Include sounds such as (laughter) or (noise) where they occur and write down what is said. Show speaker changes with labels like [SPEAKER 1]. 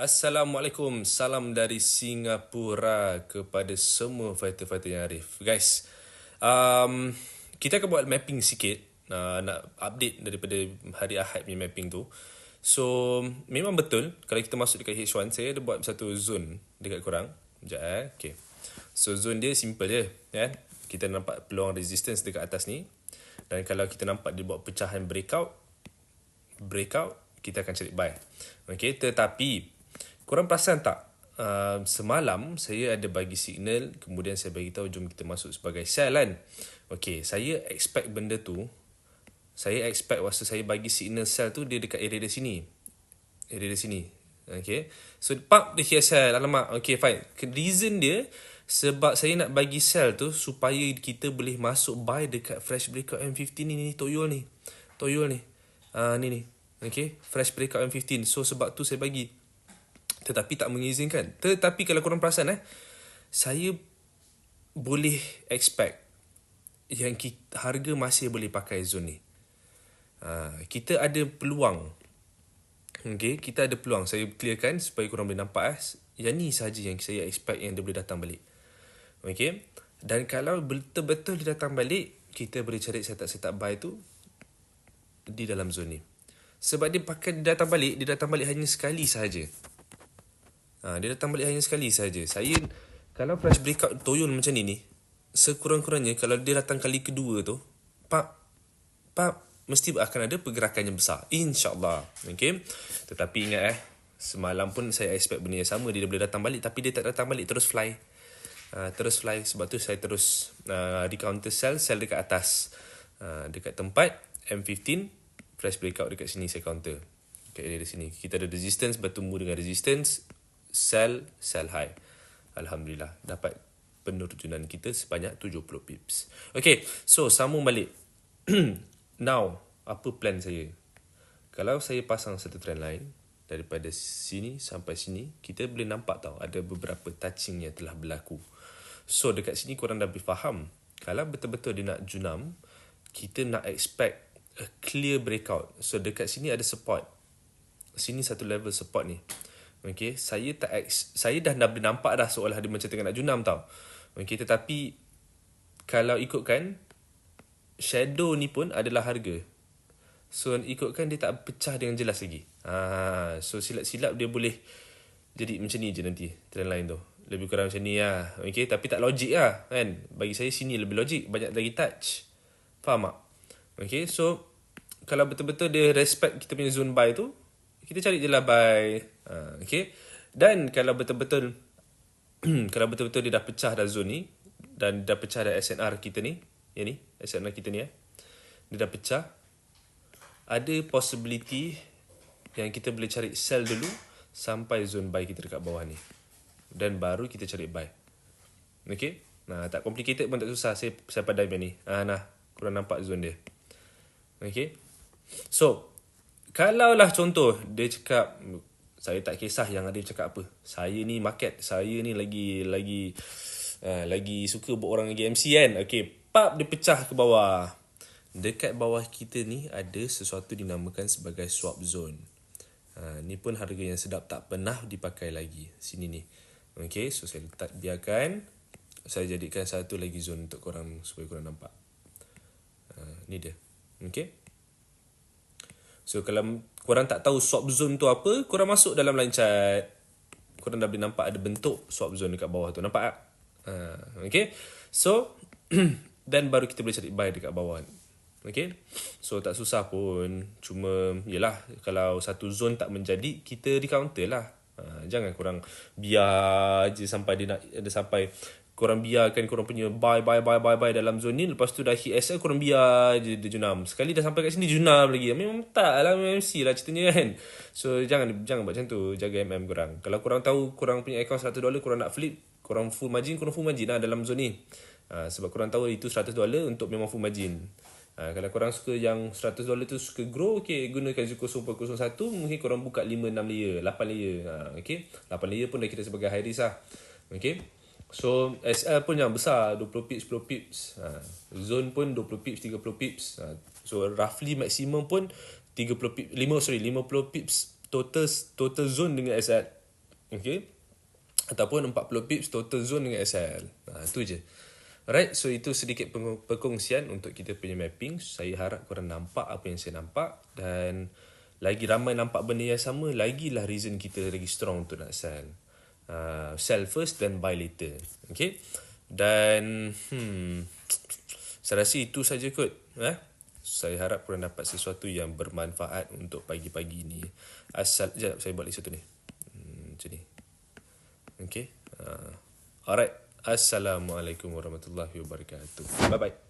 [SPEAKER 1] Assalamualaikum, salam dari Singapura kepada semua fighter-fighter yang arif. Guys, um, kita akan buat mapping sikit, uh, nak update daripada hari Ahad punya mapping tu. So, memang betul kalau kita masuk dekat H1, saya ada buat satu zone dekat korang. Sekejap eh, okay. So, zone dia simple je, kan? Kita nampak peluang resistance dekat atas ni. Dan kalau kita nampak dia buat pecahan breakout, breakout, kita akan cari buy. Okay, tetapi Korang perasan tak? Uh, semalam saya ada bagi signal kemudian saya bagi tahu jom kita masuk sebagai sell kan. Okay, saya expect benda tu saya expect waktu saya bagi signal sell tu dia dekat area di sini. Area di sini. Okay. So, pump dia kira sell. Alamak. Okay, fine. Reason dia sebab saya nak bagi sell tu supaya kita boleh masuk buy dekat fresh breakout M15 ni. Ni, toyol ni. Toyol ni. Uh, ni ni. Okay. Fresh breakout M15. So, sebab tu saya bagi tetapi tak mengizinkan. Tetapi kalau korang perasan eh, saya boleh expect yang kita, harga masih boleh pakai zone ni. Ha, kita ada peluang. Okay, kita ada peluang. Saya clearkan supaya korang boleh nampak eh. Yang ni sahaja yang saya expect yang dia boleh datang balik. Okay. Dan kalau betul-betul dia datang balik, kita boleh cari setup-setup buy tu di dalam zone ni. Sebab dia pakai dia datang balik, dia datang balik hanya sekali sahaja. Ha, dia datang balik hanya sekali saja. Saya kalau flash breakout toyol macam ni ni, sekurang-kurangnya kalau dia datang kali kedua tu, pak pak mesti akan ada pergerakan yang besar. InsyaAllah. Okay. Tetapi ingat eh, semalam pun saya expect benda yang sama. Dia boleh datang balik tapi dia tak datang balik. Terus fly. Uh, terus fly. Sebab tu saya terus uh, di counter sell, sell dekat atas. Uh, dekat tempat M15, flash breakout dekat sini saya counter. Dekat area sini. Kita ada resistance, bertumbuh dengan resistance sell sell high. Alhamdulillah dapat penerjunan kita sebanyak 70 pips. Okay, so sambung balik. (clears throat) Now, apa plan saya? Kalau saya pasang satu trend line daripada sini sampai sini, kita boleh nampak tau ada beberapa touching yang telah berlaku. So dekat sini korang dah boleh faham. Kalau betul-betul dia nak junam, kita nak expect a clear breakout. So dekat sini ada support. Sini satu level support ni. Okay, saya tak ex, saya dah dah nampak dah seolah dia macam tengah nak junam tau. Okay, tetapi kalau ikutkan shadow ni pun adalah harga. So ikutkan dia tak pecah dengan jelas lagi. Ha, so silap-silap dia boleh jadi macam ni je nanti trend lain tu. Lebih kurang macam ni lah. Okay, tapi tak logik lah kan. Bagi saya sini lebih logik. Banyak lagi touch. Faham tak? Okay, so kalau betul-betul dia respect kita punya zone buy tu, kita cari je lah buy. Uh, okay. Dan kalau betul-betul (clears throat) kalau betul-betul dia dah pecah dah zone ni dan dah pecah dah SNR kita ni, yang ni, SNR kita ni ya. Dia dah pecah. Ada possibility yang kita boleh cari sell dulu sampai zone buy kita dekat bawah ni. Dan baru kita cari buy. Okay. Nah, tak complicated pun tak susah. Saya, saya padai ni. Ah, nah, kurang nampak zone dia. Okay. So, kalau lah contoh dia cakap saya tak kisah yang ada cakap apa. Saya ni market, saya ni lagi lagi uh, lagi suka buat orang lagi MC kan. Okey, pap dia pecah ke bawah. Dekat bawah kita ni ada sesuatu dinamakan sebagai swap zone. Ha, ni pun harga yang sedap tak pernah dipakai lagi sini ni. Okey, so saya letak biarkan saya jadikan satu lagi zone untuk korang supaya korang nampak. Ha, ni dia. Okey. So kalau korang tak tahu swap zone tu apa, korang masuk dalam line chat. Korang dah boleh nampak ada bentuk swap zone dekat bawah tu. Nampak tak? Uh, okay. So, (clears throat) dan baru kita boleh cari buy dekat bawah. Okay. So, tak susah pun. Cuma, yelah, kalau satu zone tak menjadi, kita di counter lah. Uh, jangan korang biar je sampai dia nak, ada sampai korang biarkan korang punya buy buy buy buy buy dalam zone ni. Lepas tu dah hit SL korang biar je dia junam. Sekali dah sampai kat sini junam lagi. Memang tak lah MC lah ceritanya kan. So jangan jangan buat macam tu. Jaga MM korang. Kalau korang tahu korang punya account 100 dolar korang nak flip korang full margin korang full margin lah dalam zone ni. Ha, sebab korang tahu itu 100 dolar untuk memang full margin. Ha, kalau korang suka yang 100 dolar tu suka grow okay, gunakan Zuko Super 01 mungkin korang buka 5-6 layer 8 layer. Ha, okay? 8 layer pun dah kita sebagai high risk lah. Okay? So SL pun yang besar 20 pips 10 pips ha. Zone pun 20 pips 30 pips ha. So roughly maximum pun 30 pips 5 sorry 50 pips total total zone dengan SL Okay. Ataupun 40 pips total zone dengan SL. Ha, tu je. Alright, so itu sedikit perkongsian untuk kita punya mapping. Saya harap korang nampak apa yang saya nampak. Dan lagi ramai nampak benda yang sama, lagilah reason kita lagi strong untuk nak sell. Uh, sell first, then buy later. Okay. Dan, hmm, (tsk) saya rasa itu saja kot. Eh? Saya harap korang dapat sesuatu yang bermanfaat untuk pagi-pagi ni. Asal, sekejap saya buat satu ni. Hmm, macam ni. Okay. Uh, alright. Assalamualaikum warahmatullahi wabarakatuh. Bye bye.